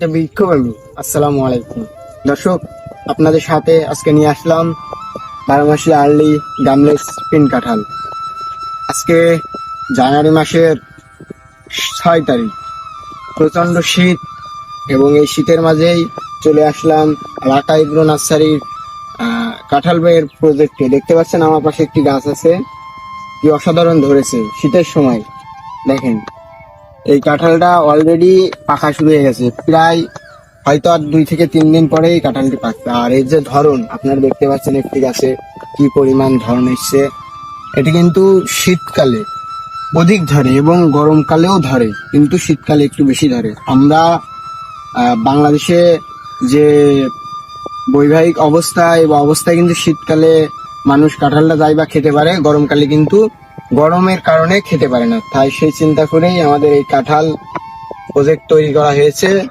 একটা বিক্ষোভ আসসালামু আলাইকুম। দর্শক, আপনাদের সাথে আজকে নিয়ে আসলাম বারোমাসি আর্লি গামলেস পিন কাঁঠাল। আজকে জানুয়ারি মাসের ছয় তারিখ। প্রচণ্ড শীত এবং এই শীতের মাঝেই চলে আসলাম রাকা ইগ্রো নার্সারির কাঁঠাল বইয়ের প্রজেক্টে দেখতে পাচ্ছেন আমার পাশে একটি গাছ আছে। কি অসাধারণ ধরেছে শীতের সময়। দেখেন। এই কাঁঠালটা অলরেডি পাকা শুরু হয়ে গেছে। প্রায় হয়তো আর দুই থেকে তিন দিন পরে এই কাঁঠালটি পাকবে। আর এর যে ধরন, আপনারা দেখতে পাচ্ছেন একটি গাছে কি পরিমাণ ধরন এসছে। এটি কিন্তু শীতকালে অধিক ধরে এবং গরমকালেও ধরে, কিন্তু শীতকালে একটু বেশি ধরে। আমরা বাংলাদেশে যে বৈবাহিক অবস্থায় বা অবস্থায় কিন্তু শীতকালে মানুষ কাঁঠালটা যাই বা খেতে পারে, গরমকালে কিন্তু গরমের কারণে খেতে পারে না। তাই সেই চিন্তা করেই আমাদের এই কাঁঠাল প্রজেক্ট তৈরি করা হয়েছে।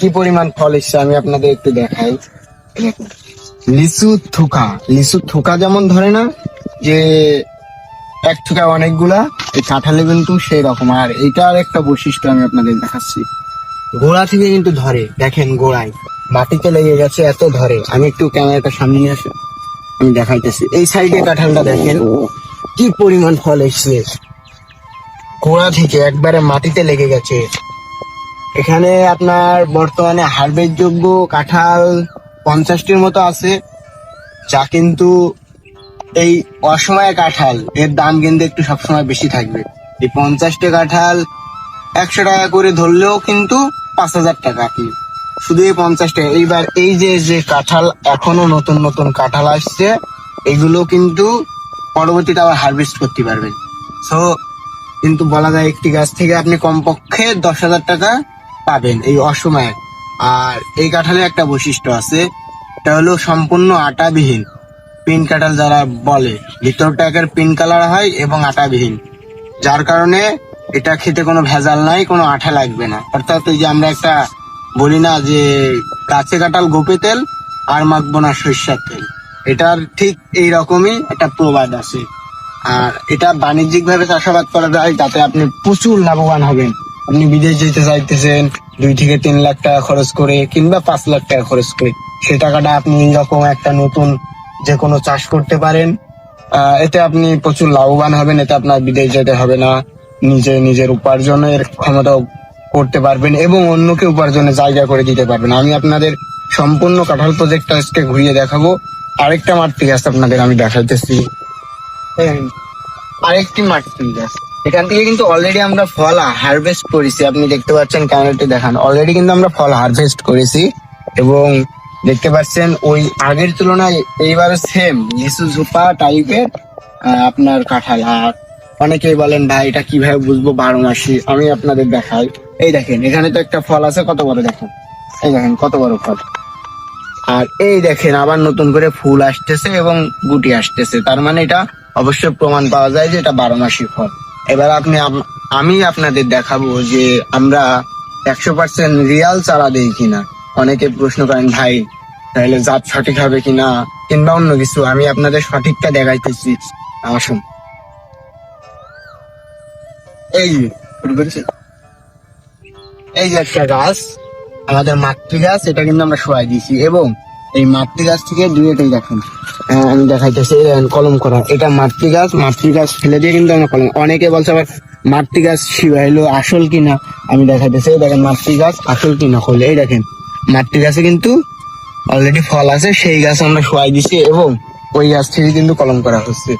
কি পরিমাণ ফল এসছে আমি আপনাদের একটু দেখাই। লিচু থুকা। লিচু থুকা যেমন ধরে না, যে এক থুকা অনেকগুলা, এই কাঁঠালে কিন্তু সেই রকম। আর এইটার একটা বৈশিষ্ট্য আমি আপনাদের দেখাচ্ছি। গোড়া থেকে কিন্তু ধরে। দেখেন গোড়ায়। মাটিতে লেগে গেছে এত ধরে। আমি একটু ক্যামেরাটা সামনে আসি। আমি দেখাইতেছি। এই সাইডে কাঁঠালটা দেখেন। কি পরিমাণ ফল এসছে? গোড়া থেকে একবারে মাটিতে লেগে গেছে। এখানে আপনার বর্তমানে হারভেস্ট যোগ্য কাঁঠাল পঞ্চাশটির মতো আছে, যা কিন্তু এই অসময়ে কাঁঠাল, এর দাম কিন্তু একটু সবসময় বেশি থাকবে। এই পঞ্চাশটি কাঁঠাল একশো টাকা করে ধরলেও কিন্তু পাঁচ হাজার টাকা আপনি শুধু এই পঞ্চাশ টাকা এইবার এই যে যে কাঁঠাল এখনও নতুন নতুন কাঁঠাল আসছে, এগুলো কিন্তু পরবর্তীতে আবার হারভেস্ট করতে পারবেন। সো কিন্তু বলা যায় একটি গাছ থেকে আপনি কমপক্ষে দশ হাজার টাকা পাবেন এই অসময়ে। আর এই কাঁঠালে একটা বৈশিষ্ট্য আছে, এটা হলো সম্পূর্ণ আটাবিহীন। পিন কাঁঠাল যারা বলে ভিতরটা একের পিন কালার হয় এবং আটাবিহীন। যার কারণে এটা খেতে কোনো ভেজাল নাই, কোনো আঠা লাগবে না। অর্থাৎ এই যে আমরা একটা বলি না যে কাছে কাঁঠাল গোপে তেল, আর মাখবো না তেল। এটার ঠিক এই রকমই একটা প্রবাদ আছে। আর এটা বাণিজ্যিক ভাবে চাষাবাদ করা যায়, যাতে আপনি প্রচুর লাভবান হবেন। আপনি বিদেশ যেতে চাইতেছেন, দুই থেকে তিন লাখ টাকা খরচ করে কিংবা পাঁচ লাখ টাকা খরচ করে, সে টাকাটা আপনি এইরকম একটা নতুন যে কোনো চাষ করতে পারেন। এতে আপনি প্রচুর লাভবান হবেন, এতে আপনার বিদেশ যেতে হবে না। নিজে নিজের উপার্জনের ক্ষমতা করতে পারবেন এবং অন্যকে উপার্জনের জায়গা করে দিতে পারবেন। আমি আপনাদের সম্পূর্ণ কাঁঠাল প্রজেক্টটা আজকে ঘুরিয়ে দেখাবো। আরেকটা মাঠ গাছ আপনাদের আমি দেখাইতেছি। হ্যাঁ, আরেকটি মাটি গাছ এখান থেকে কিন্তু অলরেডি আমরা ফল হারভেস্ট করেছি। আপনি দেখতে পাচ্ছেন ক্যামেরাটি দেখান। অলরেডি কিন্তু আমরা ফল হারভেস্ট করেছি এবং দেখতে পাচ্ছেন ওই আগের তুলনায় এইবার সেম লিচু ঝোপা টাইপের আপনার কাঁঠাল। আর অনেকেই বলেন ভাই এটা কীভাবে বুঝব? বারো মাসি আমি আপনাদের দেখাই। এই দেখেন এখানে তো একটা ফল আছে কত বড় দেখেন? এই দেখেন কত বড় ফল। আর এই দেখেন, আবার নতুন করে ফুল আসতেছে এবং গুটি আসতেছে। তার মানে এটা অবশ্যই প্রমাণ পাওয়া যায় যে এটা বারো মাসি ফল। এবার আপনি আমি আপনাদের দেখাবো যে আমরা একশো পার্সেন্ট রিয়াল চারা দিই কিনা। অনেকে প্রশ্ন করেন, ভাই, তাহলে জাত সঠিক হবে কিনা? কিংবা অন্য কিছু। আমি আপনাদের সঠিকটা দেখাইতেছি। আসুন। এই এই যে একটা গাছ। আমাদের মাতৃ গাছ এটা কিন্তু আমরা সবাই দিয়েছি। এবং এই মাতৃ গাছ থেকে দুইটাই দেখুন। আমি দেখাইতেছি কলম করা। এটা মাতৃ গাছ মাতৃ গাছ ফেলে দিয়ে কিন্তু আমরা কলম অনেকে বলছে আবার মাতৃ গাছ শিবা আসল কিনা? আমি দেখাইতেছি দেখেন মাতৃ গাছ আসল কিনা হলে। এই দেখেন মাতৃ গাছে কিন্তু অলরেডি ফল আছে, সেই গাছ আমরা শোয়াই দিছি এবং ওই গাছ থেকে কিন্তু কলম করা হচ্ছে।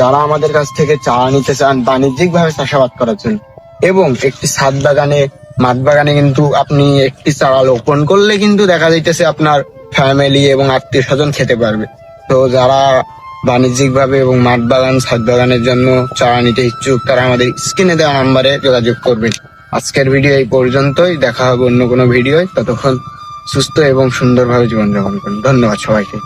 যারা আমাদের কাছ থেকে চারা নিতে চান বাণিজ্যিক ভাবে চাষাবাদ করার জন্য। এবং একটি ছাদ বাগানে মাঠ বাগানে কিন্তু আপনি একটি চারা রোপণ করলে কিন্তু দেখা যাইতেছে আপনার ফ্যামিলি এবং আত্মীয় স্বজন খেতে পারবে। তো যারা বাণিজ্যিক ভাবে এবং মাঠ বাগান ছাদ বাগানের জন্য চারা নিতে ইচ্ছুক, তারা আমাদের স্ক্রিনে দেওয়া নাম্বারে যোগাযোগ করবেন। আজকের ভিডিও এই পর্যন্তই। দেখা হবে অন্য কোনো ভিডিও ততক্ষণ সুস্থ এবং সুন্দরভাবে জীবনযাপন করুন। ধন্যবাদ সবাইকে।